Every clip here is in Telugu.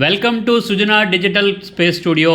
Welcome to Sujana digital space studio.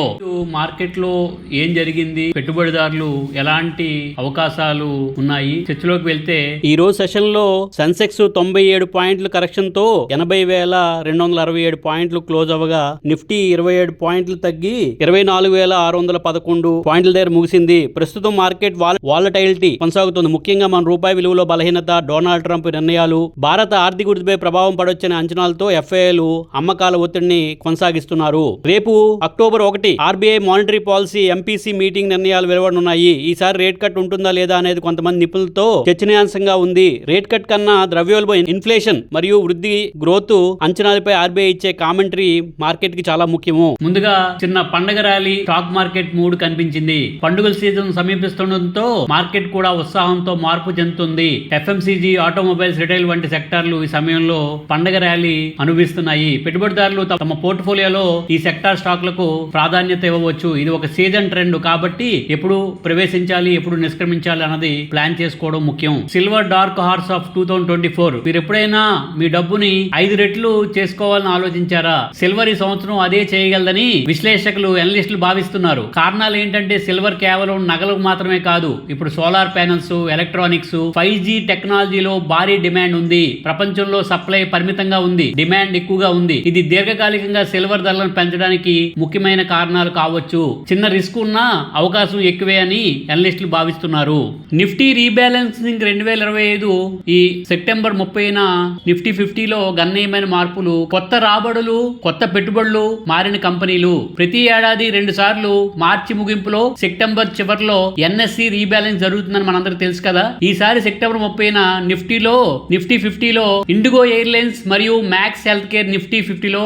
మార్కెట్లో ఏం జరిగింది? పెట్టుబడిదారులు ఎలాంటి అవకాశాలు ఉన్నాయి? చర్చలోకి వెళ్తే ఈ రోజు సెషన్లో సెన్సెక్స్ తొంభై ఏడు పాయింట్ల కరెక్షన్తో ఎనభై వేల రెండు వందల అరవై ఏడు పాయింట్లు క్లోజ్ అవ్వగా నిఫ్టీ ఇరవై ఏడు పాయింట్లు తగ్గి ఇరవై నాలుగు వేల ఆరు వందల పదకొండు పాయింట్ల దగ్గర ముగిసింది. ప్రస్తుతం మార్కెట్ వాలటైలిటీ కొనసాగుతుంది. ముఖ్యంగా మన రూపాయి విలువలో బలహీనత డొనాల్డ్ ట్రంప్ నిర్ణయాలు భారత ఆర్థిక వృద్ధిపై ప్రభావం పడొచ్చనే అంచనాలతో ఎఫ్ఐఏలు అమ్మకాల ఒత్తిడిని కొనసాగిస్తున్నారు. రేపు అక్టోబర్ ఒకటి RBI monetary policy MPC meeting నిర్ణయాలు వెలువడనున్నాయి. ఈసారి రేట్ కట్ ఉంటుందా లేదా అనేది కొంతమంది నిపుణులతో చర్చనీయాంశంగా ఉంది. రేట్ కట్ కన్నా ద్రవ్యోల్బ ఇన్ఫ్లేషన్ మరియు వృద్ధి గ్రోత్ అంచనాలపై ఆర్బీఐ ఇచ్చే కామెంటరీ మార్కెట్కి చాలా ముఖ్యము. ముందుగా చిన్న పండగ ర్యాలీ స్టాక్ మార్కెట్ మూడు కనిపించింది. పండుగల సీజన్ సమీపిస్తుండటంతో మార్కెట్ కూడా ఉత్సాహంతో మార్పు చెందుతుంది. ఎఫ్ఎంసీజీ ఆటోమొబైల్స్ రిటైల్ వంటి సెక్టార్లు ఈ సమయంలో పండగ ర్యాలీ అనుభవిస్తున్నాయి. పెట్టుబడిదారులు తమ పోర్ట్ఫోలియోలో ఈ సెక్టార్ స్టాక్లకు ప్రాధాన్యత ఇవ్వవచ్చు. ఇది ఒక సీజన్ ట్రెండ్ కాబట్టి ఎప్పుడు ప్రవేశించాలి ఎప్పుడు నిష్క్రమించాలి అన్నది ప్లాన్ చేసుకోవడం ముఖ్యం. Silver dark horse of two thousand twenty four. మీరు ఎప్పుడైనా మీ డబ్బుని ఐదు రెట్లు చేసుకోవాలని ఆలోచించారా? సిల్వర్ ఈ సంవత్సరం అదే చేయగలదని విశ్లేషకులు ఎనలిస్టులు భావిస్తున్నారు. కారణాలు ఏంటంటే సిల్వర్ కేవలం నగలకు మాత్రమే కాదు ఇప్పుడు solar panels electronics five G టెక్నాలజీలో భారీ డిమాండ్ ఉంది. ప్రపంచంలో సప్లై పరిమితంగా ఉంది డిమాండ్ ఎక్కువగా ఉంది. ఇది దీర్ఘకాలిక దీర్ఘకాలికంగా సిల్వర్ ధరలను పెంచడానికి ముఖ్యమైన కారణాలు కావచ్చు. చిన్న రిస్క్ ఉన్నా అవకాశం ఎక్కువే అని అనలిస్టులు భావిస్తున్నారు. నిఫ్టీ రీబ్యాలెన్సింగ్ రెండు వేల ఇరవై ఐదు ఈ సెప్టెంబర్ ముప్పైన నిఫ్టీ ఫిఫ్టీలో గణనీయమైన మార్పులు కొత్త రాబడులు కొత్త పెట్టుబడులు మారిన కంపెనీలు. ప్రతి ఏడాది రెండు సార్లు మార్చి ముగింపులో సెప్టెంబర్ చివరిలో ఎన్ఎస్సి రీబ్యాలెన్స్ జరుగుతుందని మనందరికి తెలుసు కదా. ఈసారి సెప్టెంబర్ ముప్పైన నిఫ్టీలో నిఫ్టీ ఫిఫ్టీలో ఇండిగో ఎయిర్లైన్స్ మరియు మ్యాక్స్ హెల్త్ కేర్ నిఫ్టీ ఫిఫ్టీలో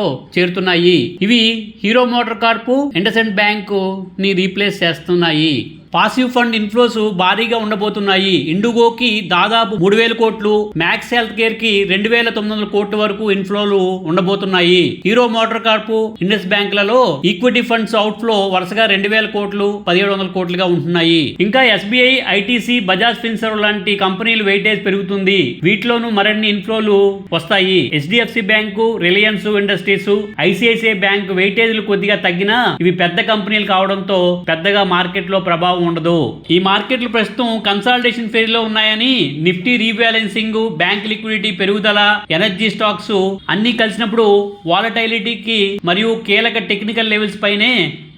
చేరుతున్నాయి ఇవి Hero Motor Corp IndusInd bank ని రీప్లేస్ చేస్తున్నాయి. పాసివ్ ఫండ్ ఇన్ఫ్లోస్ భారీగా ఉండబోతున్నాయి. ఇండుగోకి దాదాపు మూడు వేల కోట్లు మ్యాక్స్ హెల్త్ కేర్కి రెండు వేల తొమ్మిది వందల కోట్ల వరకు ఇన్ఫ్లోలు ఉండబోతున్నాయి. హీరో మోటార్ కార్పు ఇండస్ బ్యాంకులలో ఈక్విటీ ఫండ్స్ అవుట్ఫ్లో వరుసగా రెండు వేల కోట్లు పదిహేడు వందల కోట్లుగా ఉంటున్నాయి. ఇంకా ఎస్బీఐ ఐటీసీ బజాజ్ ఫిన్సర్వ్ లాంటి కంపెనీలు వెయిటేజ్ పెరుగుతుంది. వీటిలోనూ మరిన్ని ఇన్ఫ్లోలు వస్తాయి. HDFC bank Reliance Industries ICICI bank వెయిటేజ్లు కొద్దిగా తగ్గినా ఇవి పెద్ద కంపెనీలు కావడంతో పెద్దగా మార్కెట్లో ప్రభావం ప్రభావం ఉండదు. ఈ మార్కెట్లు ప్రస్తుతం కన్సాలిడేషన్ ఫేజ్లో ఉన్నాయని నిఫ్టీ రీబ్యాలెన్సింగ్ బ్యాంక్ లిక్విడిటీ పెరుగుదల ఎనర్జీ స్టాక్స్ అన్ని కలిసినప్పుడు వాలటైలిటీకి మరియు కీలక టెక్నికల్ లెవెల్స్ పైనే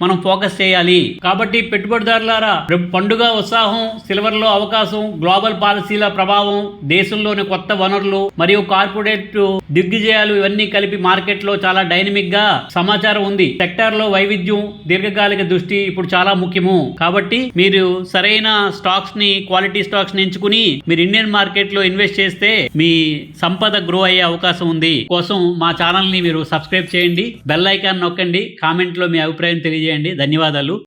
మనం ఫోకస్ చేయాలి. కాబట్టి పెట్టుబడిదారులారా రేపు పండుగ ఉత్సాహం సిల్వర్లో అవకాశం గ్లోబల్ పాలసీల ప్రభావం దేశంలోని కొత్త వనరులు మరియు కార్పొరేట్ దిగ్విజయాలు ఇవన్నీ కలిపి మార్కెట్లో చాలా డైనమిక్గా సమాచారం ఉంది. సెక్టార్లో వైవిధ్యం దీర్ఘకాలిక దృష్టి ఇప్పుడు చాలా ముఖ్యము. కాబట్టి మీరు సరైన స్టాక్స్ని క్వాలిటీ స్టాక్స్ని ఎంచుకుని మీరు ఇండియన్ మార్కెట్లో ఇన్వెస్ట్ చేస్తే మీ సంపద గ్రో అయ్యే అవకాశం ఉంది. కోసం మా ఛానల్ని మీరు సబ్స్క్రైబ్ చేయండి. బెల్ ఐకాన్ నొక్కండి. కామెంట్లో మీ అభిప్రాయం తెలియజేయండి. చేయండి. ధన్యవాదాలు.